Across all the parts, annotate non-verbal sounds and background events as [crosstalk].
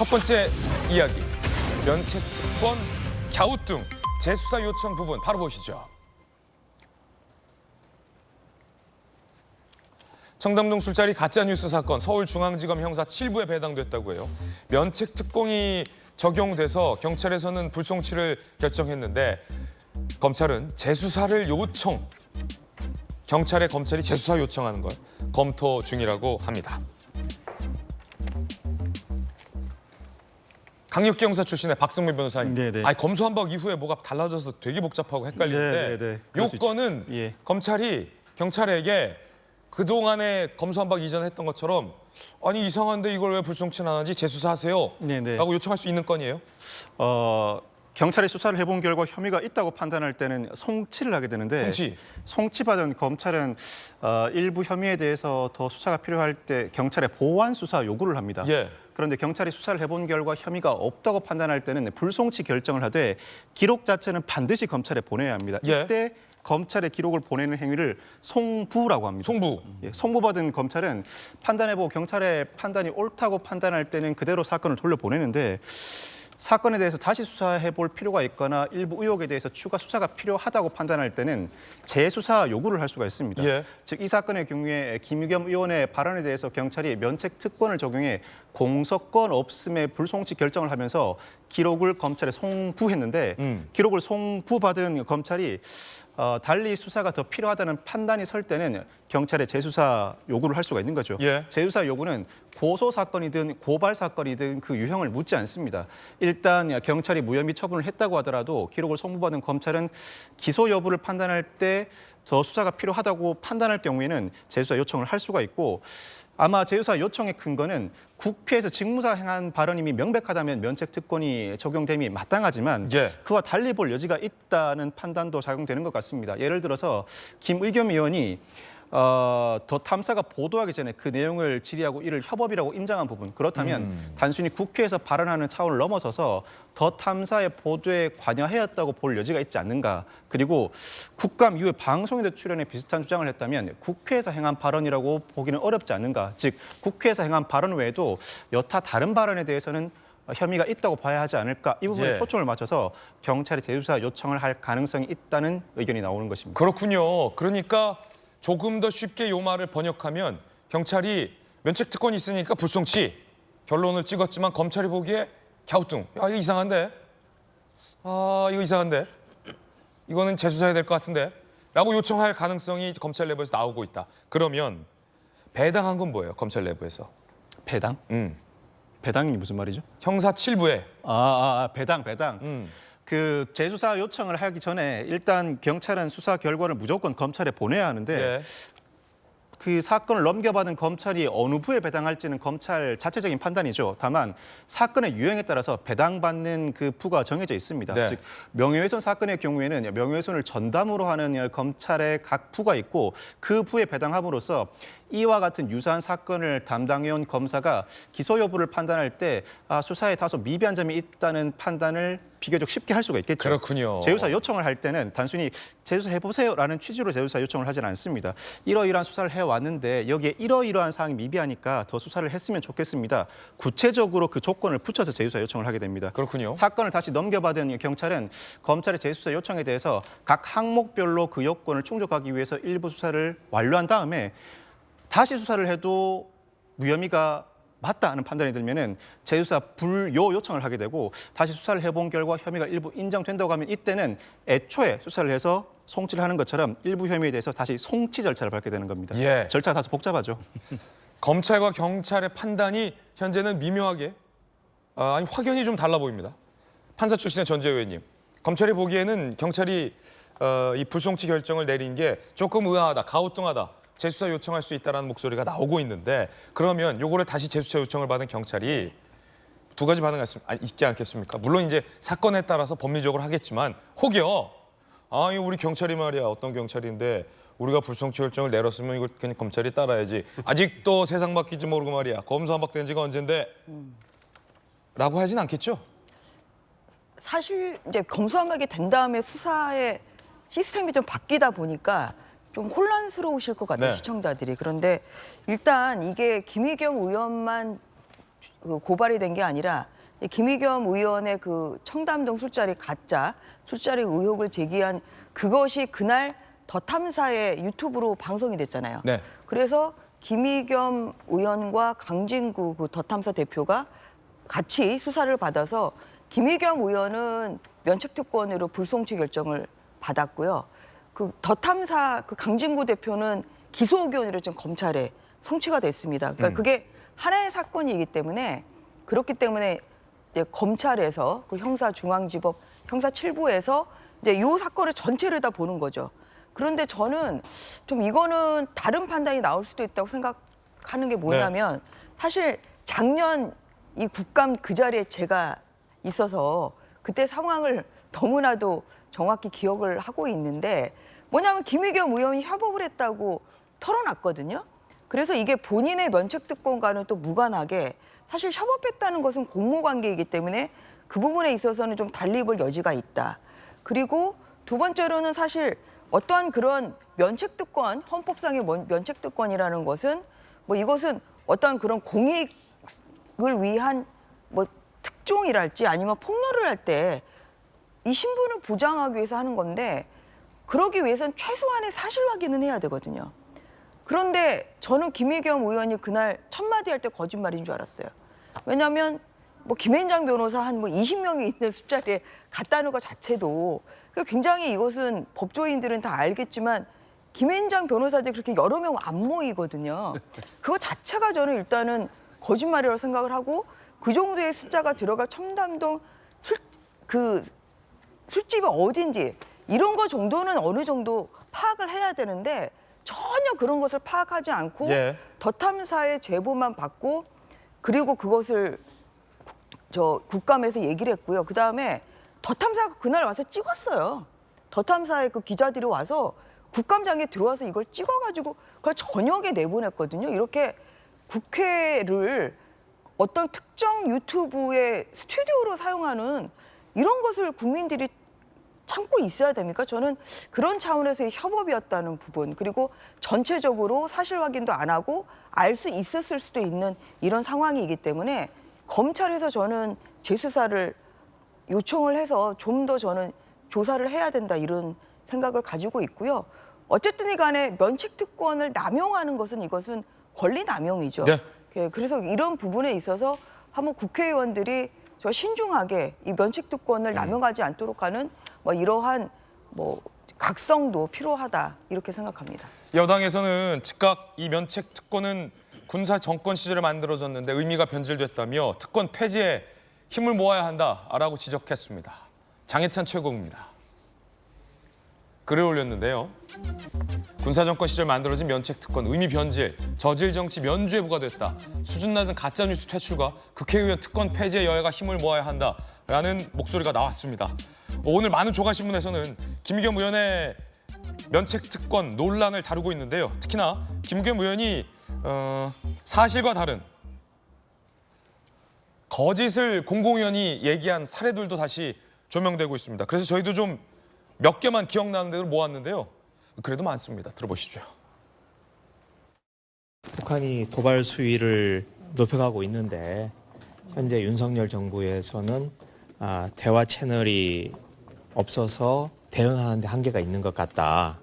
첫 번째 이야기 면책 특권 갸우뚱 재수사 요청 부분 바로 보시죠. 청담동 술자리 가짜 뉴스 사건 서울중앙지검 형사 7부에 배당됐다고 해요. 면책 특공이 적용돼서 경찰에서는 불송치를 결정했는데 검찰은 재수사를 요청 경찰에 검찰이 재수사 요청하는 걸 검토 중이라고 합니다. 강력기 형사 출신의 박승민 변호사님. 네네. 아니 검수 한박 이후에 뭐가 달라져서 되게 복잡하고 헷갈리는데 수 있죠. 요건은 예. 검찰이 경찰에게 그 동안에 검수 한박 이전에 했던 것처럼 아니 이상한데 이걸 왜 불송치 안 하지 재수사하세요. 네네. 라고 요청할 수 있는 건이에요. 어, 경찰이 수사를 해본 결과 혐의가 있다고 판단할 때는 송치를 하게 되는데 송치. 송치 받은 검찰은 어, 일부 혐의에 대해서 더 수사가 필요할 때 경찰에 보완 수사 요구를 합니다. 예. 그런데 경찰이 수사를 해본 결과 혐의가 없다고 판단할 때는 불송치 결정을 하되 기록 자체는 반드시 검찰에 보내야 합니다. 예. 이때 검찰에 기록을 보내는 행위를 송부라고 합니다. 송부. 예, 송부받은 검찰은 판단해보고 경찰의 판단이 옳다고 판단할 때는 그대로 사건을 돌려보내는데 사건에 대해서 다시 수사해 볼 필요가 있거나 일부 의혹에 대해서 추가 수사가 필요하다고 판단할 때는 재수사 요구를 할 수가 있습니다. 예. 즉이 사건의 경우에 김유겸 의원의 발언에 대해서 경찰이 면책 특권을 적용해 공소권 없음의 불송치 결정을 하면서 기록을 검찰에 송부했는데 음. 기록을 송부받은 검찰이 어, 달리 수사가 더 필요하다는 판단이 설 때는 경찰에 재수사 요구를 할 수가 있는 거죠. 예. 재수사 요구는 고소 사건이든 고발 사건이든 그 유형을 묻지 않습니다. 일단 경찰이 무혐의 처분을 했다고 하더라도 기록을 송부받은 검찰은 기소 여부를 판단할 때 더 수사가 필요하다고 판단할 경우에는 재수사 요청을 할 수가 있고 아마 재수사 요청의 근거는 국회에서 직무사 행한 발언임이 명백하다면 면책 특권이 적용됨이 마땅하지만 예. 그와 달리 볼 여지가 있다는 판단도 작용되는 것 같습니다. 예를 들어서 김의겸 의원이 어, 더 탐사가 보도하기 전에 그 내용을 질의하고 이를 협업이라고 인정한 부분 그렇다면 단순히 국회에서 발언하는 차원을 넘어서서 더 탐사의 보도에 관여하였다고 볼 여지가 있지 않는가 그리고 국감 이후에 방송에도 출연해 비슷한 주장을 했다면 국회에서 행한 발언이라고 보기는 어렵지 않는가 즉 국회에서 행한 발언 외에도 여타 다른 발언에 대해서는 혐의가 있다고 봐야 하지 않을까 이 부분에 예. 초점을 맞춰서 경찰이 재수사 요청을 할 가능성이 있다는 의견이 나오는 것입니다. 그렇군요. 그러니까 조금 더 쉽게 요 말을 번역하면 경찰이 면책 특권이 있으니까 불송치 결론을 찍었지만 검찰이 보기에 갸우뚱. 야 이거 이상한데. 아 이거 이상한데. 이거는 재수사해야 될 것 같은데. 라고 요청할 가능성이 검찰 내부에서 나오고 있다. 그러면 배당한 건 뭐예요? 검찰 내부에서. 배당? 음. 배당이 무슨 말이죠? 형사 7부에 아, 아, 아, 배당, 배당. 음. 그 재수사 요청을 하기 전에 일단 경찰은 수사 결과를 무조건 검찰에 보내야 하는데 예. 그 사건을 넘겨받은 검찰이 어느 부에 배당할지는 검찰 자체적인 판단이죠. 다만 사건의 유형에 따라서 배당받는 그 부가 정해져 있습니다. 네. 즉 명예훼손 사건의 경우에는 명예훼손을 전담으로 하는 검찰의 각 부가 있고 그 부에 배당함으로써 이와 같은 유사한 사건을 담당해온 검사가 기소 여부를 판단할 때 아, 수사에 다소 미비한 점이 있다는 판단을 비교적 쉽게 할 수가 있겠죠. 그렇군요. 재수사 요청을 할 때는 단순히 재수사 해보세요라는 취지로 재수사 요청을 하지는 않습니다. 이러이러한 수사를 해왔는데 여기에 이러이러한 사항이 미비하니까 더 수사를 했으면 좋겠습니다. 구체적으로 그 조건을 붙여서 재수사 요청을 하게 됩니다. 그렇군요. 사건을 다시 넘겨받은 경찰은 검찰의 재수사 요청에 대해서 각 항목별로 그 요건을 충족하기 위해서 일부 수사를 완료한 다음에 다시 수사를 해도 무혐의가 맞다 하는 판단이 들면은 재수사 불요 요청을 하게 되고 다시 수사를 해본 결과 혐의가 일부 인정된다고 하면 이때는 애초에 수사를 해서 송치를 하는 것처럼 일부 혐의에 대해서 다시 송치 절차를 밟게 되는 겁니다. 예. 절차가 다소 복잡하죠. [laughs] 검찰과 경찰의 판단이 현재는 미묘하게 아, 아니 확연히 좀 달라 보입니다. 판사 출신의 전재 의원님, 검찰이 보기에는 경찰이 어, 이 불송치 결정을 내린 게 조금 의아하다, 가우뚱하다, 재수사 요청할 수 있다라는 목소리가 나오고 있는데 그러면 요거를 다시 재수사 요청을 받은 경찰이 두 가지 아, 있지 않겠습니까? 물론 이제 사건에 따라서 법리적으로 하겠지만 혹여 아, 이거 우리 경찰이 말이야 어떤 경찰인데 우리가 불송치 결정을 내렸으면 이걸 그냥 검찰이 따라야지. 아직도 [laughs] 세상 바뀌지 모르고 말이야. 검수 한박된 지가 언젠데. 라고 하진 않겠죠? 사실 이제 검수한박이 된 다음에 수사의 시스템이 좀 바뀌다 보니까 좀 혼란스러우실 것 같아요 네. 시청자들이 그런데 일단 이게 김의겸 의원만 그 고발이 된 게 아니라 이 김의겸 의원의 그 청담동 술자리 가짜 술자리 의혹을 제기한 그것이 그날 더 탐사의 유튜브로 방송이 됐잖아요. 네. 그래서 김의겸 의원과 강진구 그 더 탐사 대표가 같이 수사를 받아서 김의겸 의원은 면책특권으로 불송치 결정을 받았고요. 그 더 탐사 그 강진구 대표는 기소 의견으로 지금 검찰에 송치가 됐습니다. 그러니까 그게 하나의 사건이기 때문에 그렇기 때문에 이제 검찰에서 그 형사 중앙지법 형사 7부에서 이제 이 사건을 전체를 다 보는 거죠. 그런데 저는 좀 이거는 다른 판단이 나올 수도 있다고 생각하는 게 뭐냐면 사실 작년 이 국감 그 자리에 제가 있어서 그때 상황을 너무나도 정확히 기억을 하고 있는데 뭐냐면 김의겸 의원이 협업을 했다고 털어놨거든요. 그래서 이게 본인의 면책 특권과는 또 무관하게 사실 협업했다는 것은 공모 관계이기 때문에 그 부분에 있어서는 좀볼 여지가 있다. 그리고 두 번째로는 사실 어떠한 그런 면책특권, 헌법상의 면- 면책특권이라는 것은 뭐 이것은 어떠한 그런 공익을 위한 뭐 특종이랄지 아니면 폭로를 할 때 이 신분을 보장하기 위해서 하는 건데 그러기 위해서는 최소한의 사실 확인은 해야 되거든요. 그런데 저는 김의겸 의원이 그날 첫 마디 할 때 거짓말인 줄 알았어요. 왜냐하면 뭐 김앤장 변호사 한 뭐 20명이 있는 술자리에 갔다는 것 자체도 그 굉장히 이것은 법조인들은 다 알겠지만 김앤장 변호사들이 그렇게 여러 명 안 모이거든요. 그거 자체가 저는 일단은 거짓말이라고 생각을 하고 그 정도의 숫자가 들어갈 첨담동 술 그 술집이 어딘지 이런 거 정도는 어느 정도 파악을 해야 되는데 전혀 그런 것을 파악하지 않고 예. 더 탐사의 제보만 받고 그리고 그것을 국- 저 국감에서 얘기를 했고요. 그 다음에 더 탐사가 그날 와서 찍었어요. 더 탐사의 그 기자들이 와서 국감장에 들어와서 이걸 찍어가지고 그걸 저녁에 내보냈거든요. 이렇게 국회를 어떤 특정 유튜브의 스튜디오로 사용하는 이런 것을 국민들이 참고 있어야 됩니까? 저는 그런 차원에서의 협업이었다는 부분 그리고 전체적으로 사실 확인도 안 하고 알 수 있었을 수도 있는 이런 상황이기 때문에 검찰에서 저는 재수사를 요청을 해서 좀 더 저는 조사를 해야 된다 이런 생각을 가지고 있고요. 어쨌든 간에 면책 특권을 남용하는 것은 이것은 권리 남용이죠. 네. 예, 그래서 이런 부분에 있어서 한번 국회의원들이 저 신중하게 이 면책 특권을 남용하지 않도록 하는 뭐 이러한 뭐 각성도 필요하다 이렇게 생각합니다. 여당에서는 즉각 이 면책 특권은 군사 정권 시절에 만들어졌는데 의미가 변질됐다며 특권 폐지에 힘을 모아야 한다라고 지적했습니다. 장해찬 최고입니다. 글을 올렸는데요. 군사 정권 시절 만들어진 면책 특권 의미 변질, 저질 정치 면죄 부과됐다. 수준 낮은 가짜 뉴스 퇴출과 국회의원 특권 폐지에 여야가 힘을 모아야 한다 라는 목소리가 나왔습니다. 오늘 많은 조간신문에서는 김의겸 의원의 면책 특권 논란을 다루고 있는데요. 특히나 김의겸 의원이 어, 사실과 다른 거짓을 공공연히 얘기한 사례들도 다시 조명되고 있습니다. 그래서 저희도 좀 몇 개만 기억나는 대로 모았는데요. 그래도 많습니다. 들어보시죠. 북한이 도발 수위를 높여가고 있는데 현재 윤석열 정부에서는 아, 대화 채널이 없어서 대응하는 데 한계가 있는 것 같다.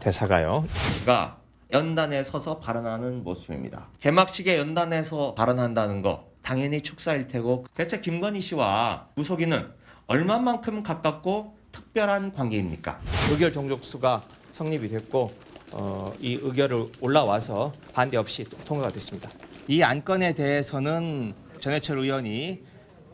대사가요. 가 연단에 서서 발언하는 모습입니다. 개막식에 연단에서 발언한다는 거 당연히 축사일 테고 대체 김건희 씨와 무속인은 얼마만큼 가깝고 특별한 관계입니까? 의결 종족수가 성립이 됐고 어, 이 의결을 올라와서 반대 없이 통과가 됐습니다. 이 안건에 대해서는 전해철 의원이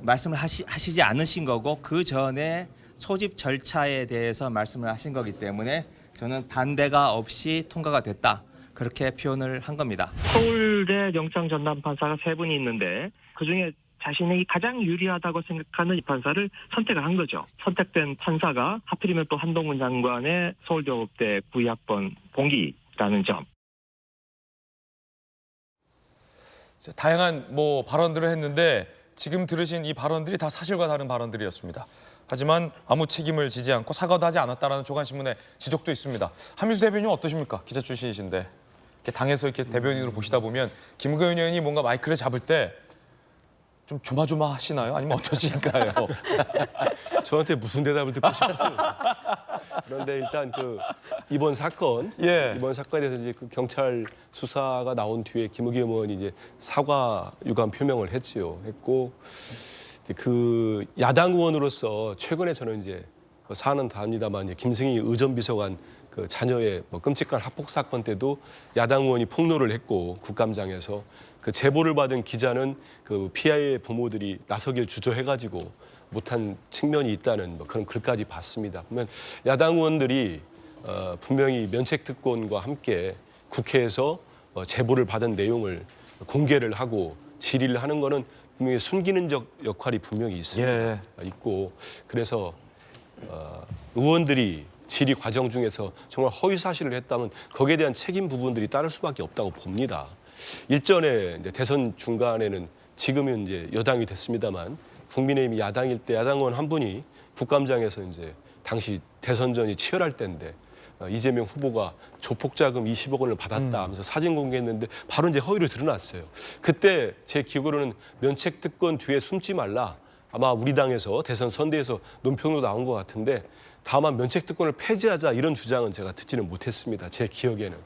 말씀을 하시, 하시지 않으신 거고 그 전에 소집 절차에 대해서 말씀을 하신 거기 때문에 저는 반대가 없이 통과가 됐다 그렇게 표현을 한 겁니다. 서울대 영장 전담 판사가 세 분이 있는데 그 중에 자신이 가장 유리하다고 생각하는 이 판사를 선택을 한 거죠. 선택된 판사가 하필이면 또 한동훈 장관의 서울대법대 부의학번 봉기라는 점. 자, 다양한 뭐 발언들을 했는데 지금 들으신 이 발언들이 다 사실과 다른 발언들이었습니다. 하지만 아무 책임을 지지 않고 사과도 하지 않았다라는 조간신문의 지적도 있습니다. 한민수 대변인 어떠십니까? 기자 출신이신데 당에서 이렇게 대변인으로 보시다 보면 김의겸 의원이 뭔가 마이크를 잡을 때 좀 조마조마하시나요? 아니면 어떠신가요? [laughs] 저한테 무슨 대답을 듣고 싶었어요. 그런데 일단 그 이번 사건, 예. 이번 사건에 대해서 이제 그 경찰 수사가 나온 뒤에 김의겸 의원이 이제 사과 유감 표명을 했지요. 했고 이제 그 야당 의원으로서 최근에 저는 이제 뭐 사안은 다합니다만 이제 김승희 의전 비서관 그 자녀의 뭐 끔찍한 학폭 사건 때도 야당 의원이 폭로를 했고 국감장에서 그 제보를 받은 기자는 그 피해의 부모들이 나서길 주저해가지고 못한 측면이 있다는 뭐 그런 글까지 봤습니다. 그러면 야당 의원들이 어, 분명히 면책 특권과 함께 국회에서 어, 제보를 받은 내용을 공개를 하고 질의를 하는 거는 분명히 숨기는 적 역할이 분명히 있습니다. 예. 있고 그래서 어, 의원들이 질의 과정 중에서 정말 허위 사실을 했다면 거기에 대한 책임 부분들이 따를 수밖에 없다고 봅니다. 일전에 이제 대선 중간에는 지금은 이제 여당이 됐습니다만 국민의힘이 야당일 때 야당 의원 한 분이 국감장에서 이제 당시 대선전이 치열할 때인데 어, 이재명 후보가 조폭 자금 20억 원을 받았다 하면서 사진 공개했는데 바로 이제 허위로 드러났어요. 그때 제 기억으로는 면책 특권 뒤에 숨지 말라. 아마 우리 당에서 대선 선대에서 논평도 나온 것 같은데 다만 면책 특권을 폐지하자 이런 주장은 제가 듣지는 못했습니다. 제 기억에는.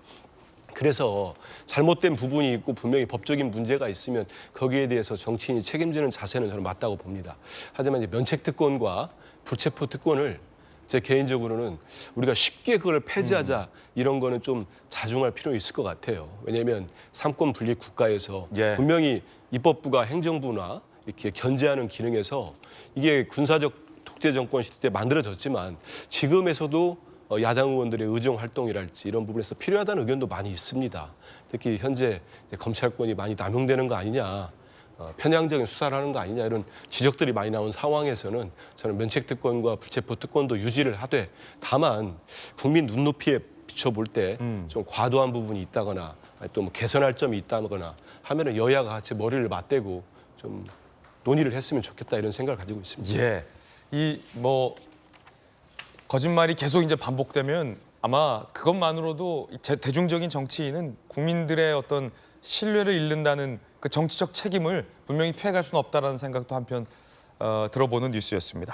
그래서 잘못된 부분이 있고 분명히 법적인 문제가 있으면 거기에 대해서 정치인이 책임지는 자세는 저는 맞다고 봅니다. 하지만 이제 면책 특권과 불체포 특권을 제 개인적으로는 우리가 쉽게 그걸 폐지하자 이런 거는 좀 자중할 필요 있을 것 같아요. 왜냐하면 삼권 분립 국가에서 예. 분명히 입법부가 행정부나 이렇게 견제하는 기능에서 이게 군사적 독재 정권 시대 때 만들어졌지만 지금에서도 어, 야당 의원들의 의정 활동이랄지 이런 부분에서 필요하다는 의견도 많이 있습니다. 특히 현재 검찰권이 많이 남용되는 거 아니냐, 어, 편향적인 수사를 하는 거 아니냐 이런 지적들이 많이 나온 상황에서는 저는 면책 특권과 불체포 특권도 유지를 하되 다만 국민 눈높이에 비춰볼 때좀 과도한 부분이 있다거나 또 뭐 개선할 점이 있다거나 하면은 여야가 같이 머리를 맞대고 좀 논의를 했으면 좋겠다 이런 생각을 가지고 있습니다. 예. 이 뭐 거짓말이 계속 이제 반복되면 아마 그것만으로도 제- 대중적인 정치인은 국민들의 어떤 신뢰를 잃는다는 그 정치적 책임을 분명히 피해갈 수는 없다라는 생각도 한편 어, 들어보는 뉴스였습니다.